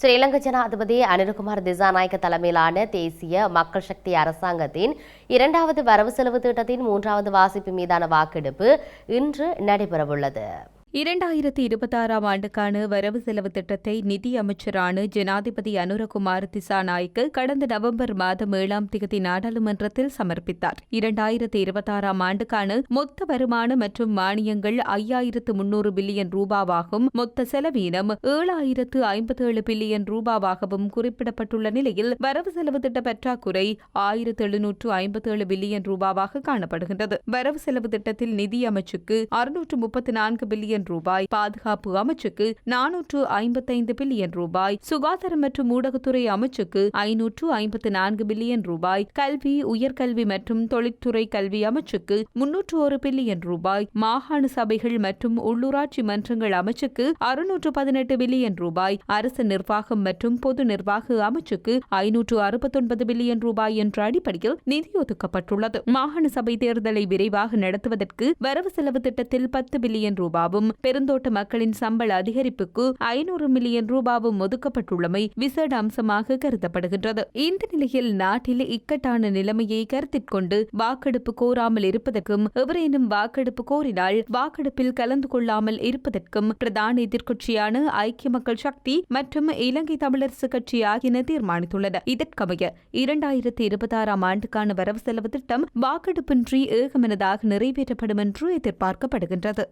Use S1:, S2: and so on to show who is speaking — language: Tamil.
S1: ஸ்ரீலங்கா ஜனாதிபதி அனில்குமார் திசாநாயக்க தலைமையிலான தேசிய மக்கள் சக்தி அரசாங்கத்தின் இரண்டாவது வரவு செலவு திட்டத்தின் மூன்றாவது வாசிப்பு மீதான வாக்கெடுப்பு இன்று நடைபெறவுள்ளது.
S2: இரண்டாயிரத்தி இருபத்தாறாம் ஆண்டுக்கான வரவு செலவு திட்டத்தை நிதி அமைச்சரான ஜனாதிபதி அனுரகுமார் திசாநாய்க்கு கடந்த நவம்பர் மாதம் ஏழாம் தேதி நாடாளுமன்றத்தில் சமர்ப்பித்தார். இரண்டாயிரத்தி இருபத்தாறாம் ஆண்டுக்கான மொத்த வருமானம் மற்றும் மானியங்கள் ஐயாயிரத்து முன்னூறு பில்லியன் ரூபாவாகும். மொத்த செலவீனம் ஏழாயிரத்து ஐம்பத்தேழு பில்லியன் ரூபாவாகவும் குறிப்பிடப்பட்டுள்ள நிலையில் வரவு செலவு திட்ட பற்றாக்குறை ஆயிரத்து எழுநூற்று ஐம்பத்தேழு பில்லியன் ரூபாவாக காணப்படுகின்றது. வரவு செலவு திட்டத்தில் நிதி அமைச்சுக்கு அறுநூற்று முப்பத்தி நான்கு பில்லியன் ரூபாய் பாதுகாப்பு அமைச்சுக்கு நானூற்று ஐம்பத்தைந்து பில்லியன் ரூபாய் சுகாதாரம் மற்றும் ஊடகத்துறை அமைச்சுக்கு ஐநூற்று ஐம்பத்து நான்கு பில்லியன் ரூபாய் கல்வி உயர்கல்வி மற்றும் தொழிற்துறை கல்வி அமைச்சுக்கு முன்னூற்று ஒரு பில்லியன் ரூபாய் மாகாண சபைகள் மற்றும் உள்ளூராட்சி மன்றங்கள் அமைச்சுக்கு அறுநூற்று பதினெட்டு பில்லியன் ரூபாய் அரசு நிர்வாகம் மற்றும் பொது நிர்வாக அமைச்சுக்கு ஐநூற்று அறுபத்தொன்பது பில்லியன் ரூபாய் என்ற அடிப்படையில் நிதி ஒதுக்கப்பட்டுள்ளது. மாகாண சபை தேர்தலை விரைவாக நடத்துவதற்கு வரவு செலவு திட்டத்தில் பத்து பில்லியன் ரூபாவும் பெருந்தோட்ட மக்களின் சம்பள அதிகரிப்புக்கு ஐநூறு மில்லியன் ரூபாவும் ஒதுக்கப்பட்டுள்ளமை விசேட அம்சமாக கருதப்படுகின்றது. இந்த நிலையில் நாட்டில் இக்கட்டான நிலைமையை கருத்திற்கொண்டு வாக்கெடுப்பு கோராமல் இருப்பதற்கும் எவரேனும் வாக்கெடுப்பு கோரினால் வாக்கெடுப்பில் கலந்து கொள்ளாமல் இருப்பதற்கும் பிரதான எதிர்க்கட்சியான ஐக்கிய மக்கள் சக்தி மற்றும் இலங்கை தமிழரசு கட்சி ஆகியன தீர்மானித்துள்ளன. இதற்கமைய இரண்டாயிரத்தி இருபத்தாறாம் ஆண்டுக்கான வரவு செலவு திட்டம் வாக்கெடுப்பின்றி ஏகமனதாக நிறைவேற்றப்படும் என்று எதிர்பார்க்கப்படுகின்றது.